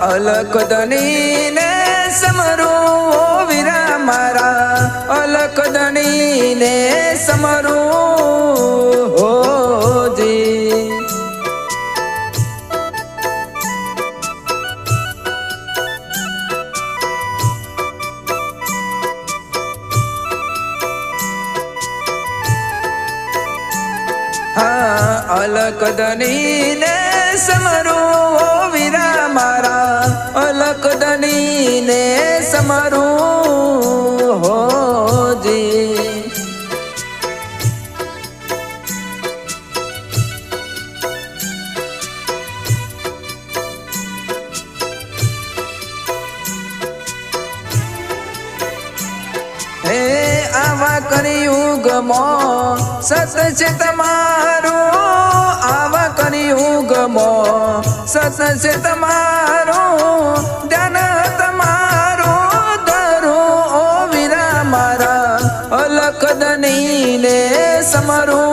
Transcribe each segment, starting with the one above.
અલકદની ને સમરું વીરા મારા. અલકદની ને સમરો હોજી અલકદની ને સમરું વીરા મારા અલકદની ને સમરું હોજી હે આવા કરિયુગમો સત છે તમારો સત છે તમારો ધ્યાન તમારો ધરો ઓ વીરા મારા અલખ ને સમરું.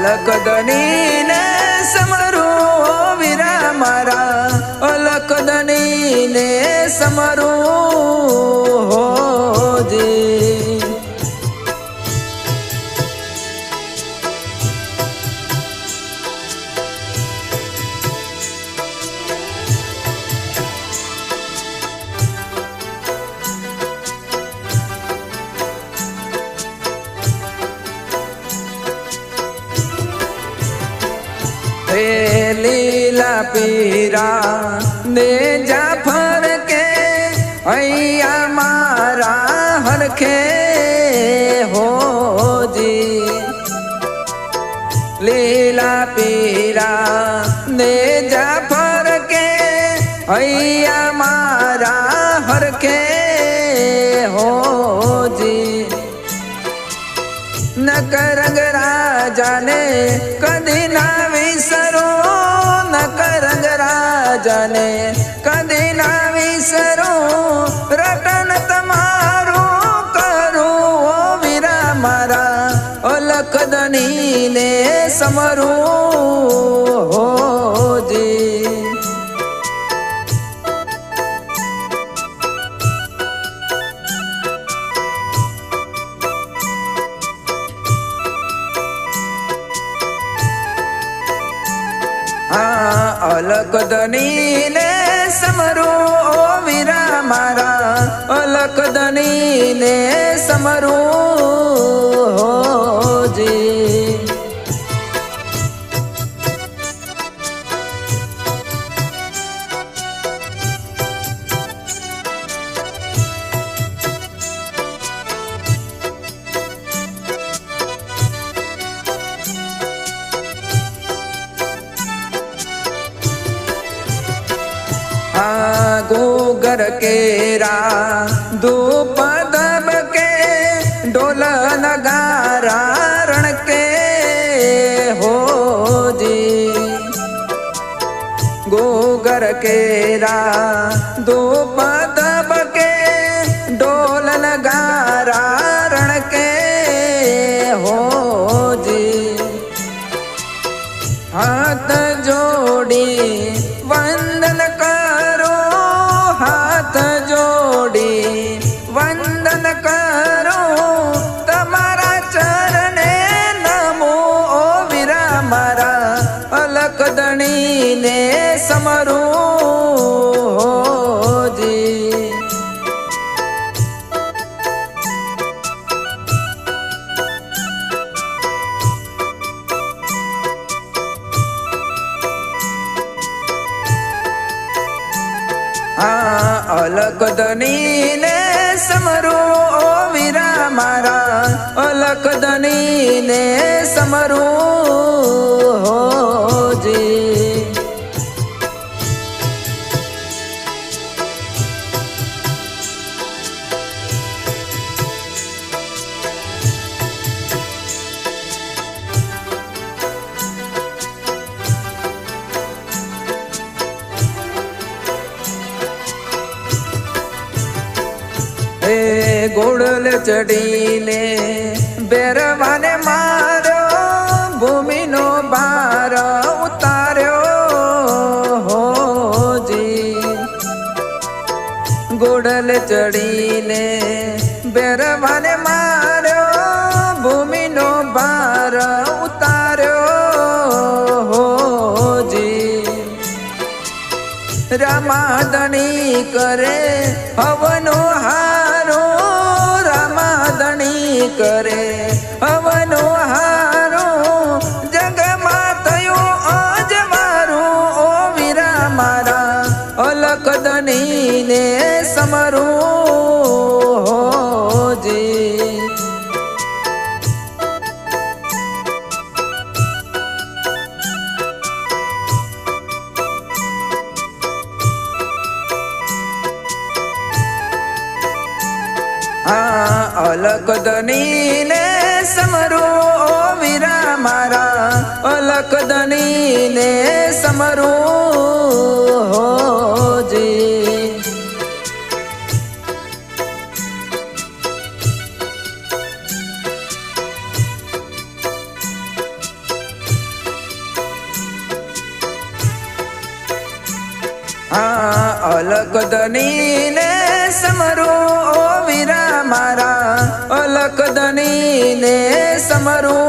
અલકદની ને સમરું વીરા મારા. અલકદનીને સમરું હોજી લીલા પીરા ને જાફર કે અહીંયા મારા હરખે હોજી લીલા પીરા ને જાફર કે અહીંયા મારા હરખે હોજી નકરંગ રાજાને કદી ના વિસર રાજાને કદી ના વિસરો રટન તમારું કરું વીરા મારા. અલખદની ને સમરું હા અલકદની ઘૂગર કેરા ધૂપ દબકે ઢોલ નગારા રણ કે હોજી ઘૂગર કેરા ધૂપ દબકે ઢોલ નગારા રણ કે હોજી હાથ જોડી વંદન કા હાથ જોડી વંદન કરો તમારા ચરણે નમો ઓ વીરા મારા અલકદણીને સમરું અલકદની ને સમરું ઓ વીરા મારા. અલકદની ને સમરું હોજી ગોળલ ચડીને બેરવાને માર્યો ભૂમિનો ભાર ઉતાર્યો હોજી ગોડલ ચડીને બેરવાને માર્યો ભૂમિનો ભાર ઉતાર્યો હોજી રામાદણી કરે હવનો કરે. હવનો હારો જગમાં થયું મારું. ઓ વીરા મારા અલકદની ને સમરું. અલકદની ને સમરો વીરા મારા. અલકદની ને સમરું હા અલક ને સમરો ઓ વીરા મારા. અલક ધનીને સમરું.